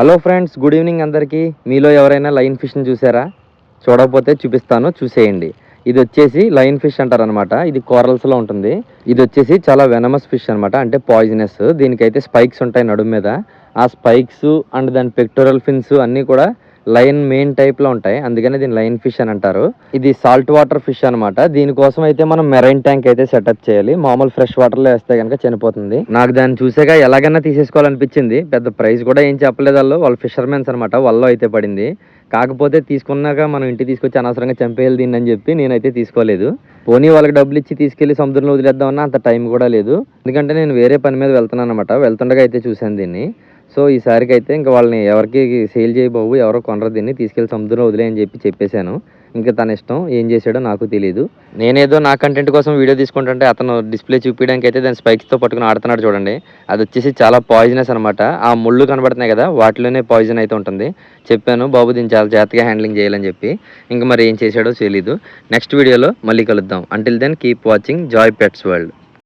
Hello friends good evening అందరికీ. మీలో ఎవరైనా లైన్ ఫిష్ని చూసారా? చూడకపోతే చూపిస్తాను చూసేయండి. ఇది వచ్చేసి లైన్ ఫిష్ అంటారనమాట ఇది కోరల్స్లో ఉంటుంది. ఇది వచ్చేసి చాలా వెనమస్ ఫిష్ అన్నమాట అంటే పాయిజనస్. దీనికైతే స్పైక్స్ ఉంటాయి నడుము మీద. ఆ స్పైక్స్ అండ్ దాని పెక్టోరల్ ఫిన్స్ అన్నీ కూడా లైన్ మెయిన్ టైప్లో ఉంటాయి. అందుకని దీన్ని లైన్ ఫిష్ అని అంటారు. ఇది సాల్ట్ వాటర్ ఫిష్ అనమాట దీనికోసం అయితే మనం మెరైన్ ట్యాంక్ అయితే సెటప్ చేయాలి. మామూలు ఫ్రెష్ వాటర్లో వేస్తే కనుక చనిపోతుంది. నాకు దాన్ని చూసాక ఎలాగైనా తీసేసుకోవాలనిపించింది. పెద్ద ప్రైస్ కూడా ఏం చెప్పలేదు వాళ్ళు. వాళ్ళు ఫిషర్మెన్స్ అనమాట వాళ్ళలో అయితే పడింది. కాకపోతే తీసుకున్నాక మనం ఇంటి తీసుకొచ్చి అనవసరంగా చంపేయాలి దీన్ని అని చెప్పి నేనైతే తీసుకోలేదు. పోనీ వాళ్ళకి డబ్బులు ఇచ్చి తీసుకెళ్ళి సముద్రంలో వదిలేద్దామన్నా అంత టైం కూడా లేదు. ఎందుకంటే నేను వేరే పని మీద వెళ్తున్నాను అనమాట వెళ్తుండగా అయితే చూశాను దీన్ని. సో ఈసారికి అయితే ఇంకా వాళ్ళని ఎవరికి సేల్ చేయబోవు ఎవరో కొనరు దీన్ని తీసుకెళ్ళి సముద్రంలో వదిలే అని చెప్పి చెప్పేశాను. ఇంకా తన ఇష్టం ఏం చేశాడో నాకు తెలియదు నేనేదో నా కంటెంట్ కోసం వీడియో తీసుకుంటుంటే అతను డిస్ప్లే చూపించడానికి అయితే దాని స్పైక్స్తో పట్టుకుని ఆడుతున్నాడు చూడండి. అది వచ్చేసి చాలా పాయిజనస్ అనమాట ఆ ముళ్ళు కనబడుతున్నాయి కదా వాటిలోనే పాయిజన్ అయితే ఉంటుంది. చెప్పాను బాబు దీన్ని చాలా జాగ్రత్తగా హ్యాండ్లింగ్ చేయాలని చెప్పి. ఇంకా మరి ఏం చేశాడో తెలియదు నెక్స్ట్ వీడియోలో మళ్ళీ కలుద్దాం. Until then keep watching joy pets world